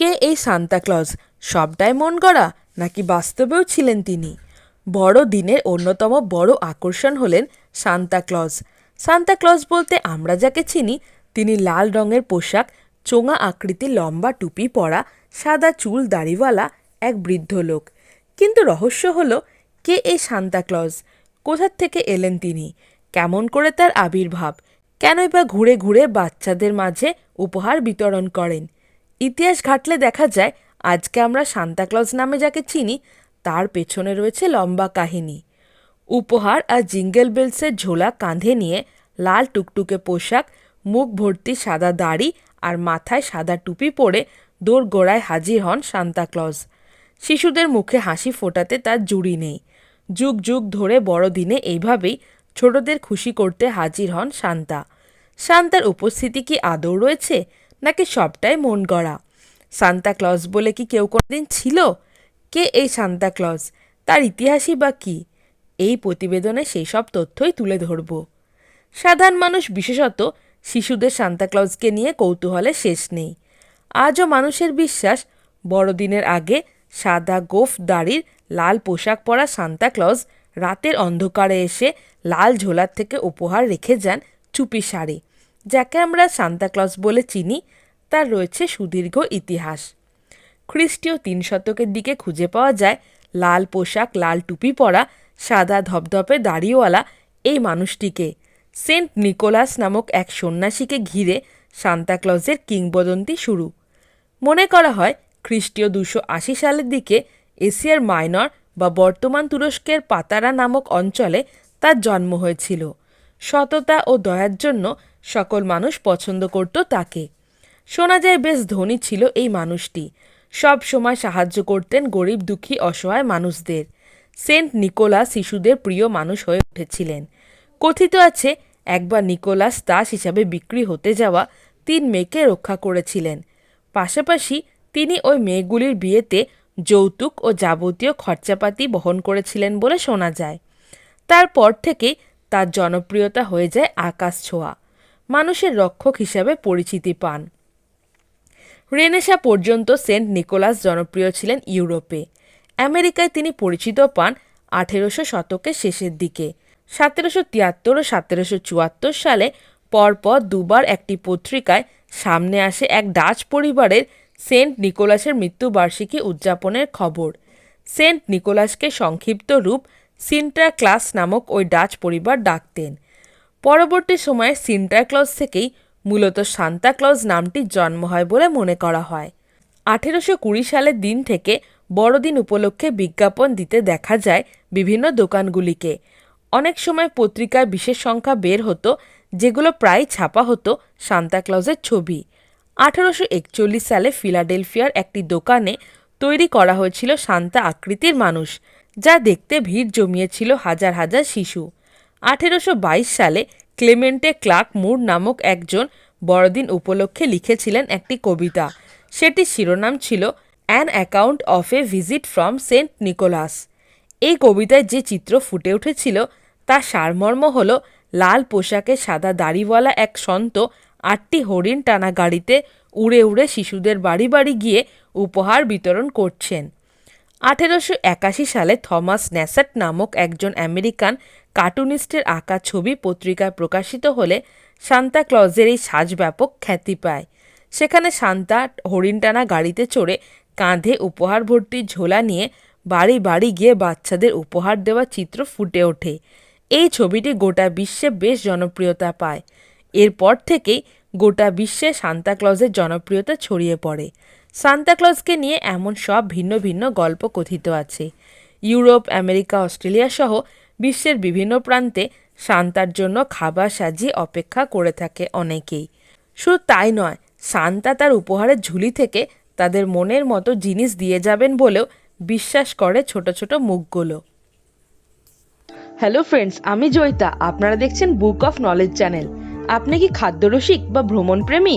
কে এই সান্তাক্লজ সবটাই মন গড়া? নাকি বাস্তবেও ছিলেন তিনি? বড় দিনের অন্যতম বড় আকর্ষণ হলেন সান্তাক্লজ সান্তাক্লজ বলতে আমরা যাকে চিনি, তিনি লাল রঙের পোশাক, চোঙা আকৃতির লম্বা টুপি পরা, সাদা চুল, দাড়িওয়ালা, এক বৃদ্ধ লোক। কিন্তু রহস্য হলো, কে এই সান্তাক্লজ কোথার থেকে এলেন তিনি? কেমন করে তার আবির্ভাব? কেনই বা ঘুরে ঘুরে বাচ্চাদের মাঝে উপহার বিতরণ করেন? ইতিহাস ঘাটলে দেখা যায়, আজকে আমরা সান্তাক্লজ নামে যাকে চিনি, তার পেছনে রয়েছে লম্বা কাহিনী। উপহার আর জিঙ্গেল বেলসের ঝোলা কাঁধে নিয়ে লাল টুকটুকে পোশাক, মুখ ভর্তি সাদা দাড়ি আর মাথায় সাদা টুপি পরে দোর গোড়ায় হাজির হন সান্তাক্লজ শিশুদের মুখে হাসি ফোটাতে তার জুড়ি নেই। যুগ যুগ ধরে বড়দিনে এইভাবেই ছোটদের খুশি করতে হাজির হন শান্তা শান্তার উপস্থিতি কি আদৌ রয়েছে? নাকি সবটাই মন গড়া? সান্তা ক্লজ বলে কি কেউ কোনোদিন ছিল? কে এই সান্তা ক্লজ? তার ইতিহাসই বা কী? এই প্রতিবেদনে সেই সব তথ্যই তুলে ধরব। সাধারণ মানুষ বিশেষত শিশুদের সান্তাক্লজকে নিয়ে কৌতূহলে শেষ নেই। আজও মানুষের বিশ্বাস, বড়দিনের আগে সাদা গোফ দাড়ির লাল পোশাক পরা সান্তাক্লজ রাতের অন্ধকারে এসে লাল ঝোলার থেকে উপহার রেখে যান চুপি সারে যাকে আমরা সান্তাক্লজ বলে চিনি, তার রয়েছে সুদীর্ঘ ইতিহাস। খ্রিস্টীয় তিন শতকের দিকে খুঁজে পাওয়া যায়, লাল পোশাক, লাল টুপি পরা, সাদা ধপধপে দাড়িওয়ালা এই মানুষটিকে। সেন্ট নিকোলাস নামক এক সন্ন্যাসীকে ঘিরে সান্তাক্লজের কিংবদন্তি শুরু। মনে করা হয়, খ্রিস্টীয় দুশো আশি সালের দিকে এশিয়ার মাইনর বা বর্তমান তুরস্কের পাতারা নামক অঞ্চলে তার জন্ম হয়েছিল। সততা ও দয়ার জন্য সকল মানুষ পছন্দ করত তাকে। শোনা যায় বেশ ধনী ছিল এই মানুষটি। সব সময় সাহায্য করতেন গরিব, দুঃখী, অসহায় মানুষদের। সেন্ট নিকোলাস শিশুদের প্রিয় মানুষ হয়ে উঠেছিলেন। কথিত আছে, একবার নিকোলাস দাস হিসাবে বিক্রি হতে যাওয়া তিন মেয়েকে রক্ষা করেছিলেন। পাশাপাশি তিনি ওই মেয়েগুলির বিয়েতে যৌতুক ও যাবতীয় খরচাপাতি বহন করেছিলেন বলে শোনা যায়। তারপর থেকেই তার জনপ্রিয়তা হয়ে যায় আকাশ ছোঁয়া। মানুষের রক্ষক হিসাবে পরিচিতি পান। রেনেসা পর্যন্ত সেন্ট নিকোলাস জনপ্রিয় ছিলেন ইউরোপে। আমেরিকায় তিনি পরিচিত পান আঠেরোশো শতকের শেষের দিকে। সতেরোশো তিয়াত্তর ও সতেরোশো চুয়াত্তর সালে পরপর দুবার একটি পত্রিকায় সামনে আসে এক ডাচ পরিবারের সেন্ট নিকোলাসের মৃত্যুবার্ষিকী উদযাপনের খবর। সেন্ট নিকোলাসকে সংক্ষিপ্ত রূপ সিন্টার ক্লাস নামক ওই ডাচ পরিবার ডাকতেন। পরবর্তী সময়ে সিন্টার ক্লজ থেকেই মূলত সান্তা ক্লজ নামটির জন্ম হয় বলে মনে করা হয়। আঠেরোশো কুড়ি সালের দিন থেকে বড়দিন উপলক্ষে বিজ্ঞাপন দিতে দেখা যায় বিভিন্ন দোকানগুলিকে। অনেক সময় পত্রিকায় বিশেষ সংখ্যা বের হতো, যেগুলো প্রায় ছাপা হতো সান্তাক্লজের ছবি। আঠারোশো একচল্লিশ সালে ফিলাডেলফিয়ার একটি দোকানে তৈরি করা হয়েছিল সান্তা আকৃতির মানুষ। যা দেখতে ভিড় জমিয়েছিল হাজার হাজার শিশু। আঠেরোশো বাইশ সালে ক্লেমেন্টে ক্লার্ক মুর নামক একজন বড়দিন উপলক্ষে লিখেছিলেন একটি কবিতা। সেটির শিরোনাম ছিল an account of a visit from Saint Nicholas এই কবিতায় যে চিত্র ফুটে উঠেছিল, তার সারমর্ম হল, লাল পোশাকে সাদা দাড়িওয়ালা এক সন্ত আটটি হরিণ টানা গাড়িতে উড়ে উড়ে শিশুদের বাড়ি বাড়ি গিয়ে উপহার বিতরণ করছেন। আঠেরোশো একাশি সালে থমাস ন্যাসাট নামক একজন আমেরিকান কার্টুনিস্টের আঁকা ছবি পত্রিকায় প্রকাশিত হলে সান্তা ক্লজের এই সাজ ব্যাপক খ্যাতি পায়। সেখানে সান্তা হরিণটানা গাড়িতে চড়ে কাঁধে উপহার ভর্তি ঝোলা নিয়ে বাড়ি বাড়ি গিয়ে বাচ্চাদের উপহার দেওয়া চিত্র ফুটে ওঠে। এই ছবিটি গোটা বিশ্বে বেশ জনপ্রিয়তা পায়। এরপর থেকেই গোটা বিশ্বে সান্তাক্লজের জনপ্রিয়তা ছড়িয়ে পড়ে। সান্তাক্লজকে নিয়ে এমন সব ভিন্ন ভিন্ন গল্প কথিত আছে। ইউরোপ, আমেরিকা, অস্ট্রেলিয়া সহ বিশ্বের বিভিন্ন প্রান্তে সান্তার জন্য খাবার সাজিয়ে অপেক্ষা করে থাকে অনেকেই। শুধু তাই নয়, সান্তা তার উপহারের ঝুলি থেকে তাদের মনের মতো জিনিস দিয়ে যাবেন বলেও বিশ্বাস করে ছোট ছোট মুখগুলো। হ্যালো ফ্রেন্ডস আমি জয়িতা। আপনারা দেখছেন বুক অফ নলেজ চ্যানেল আপনি কি খাদ্যরসিক বা ভ্রমণপ্রেমী?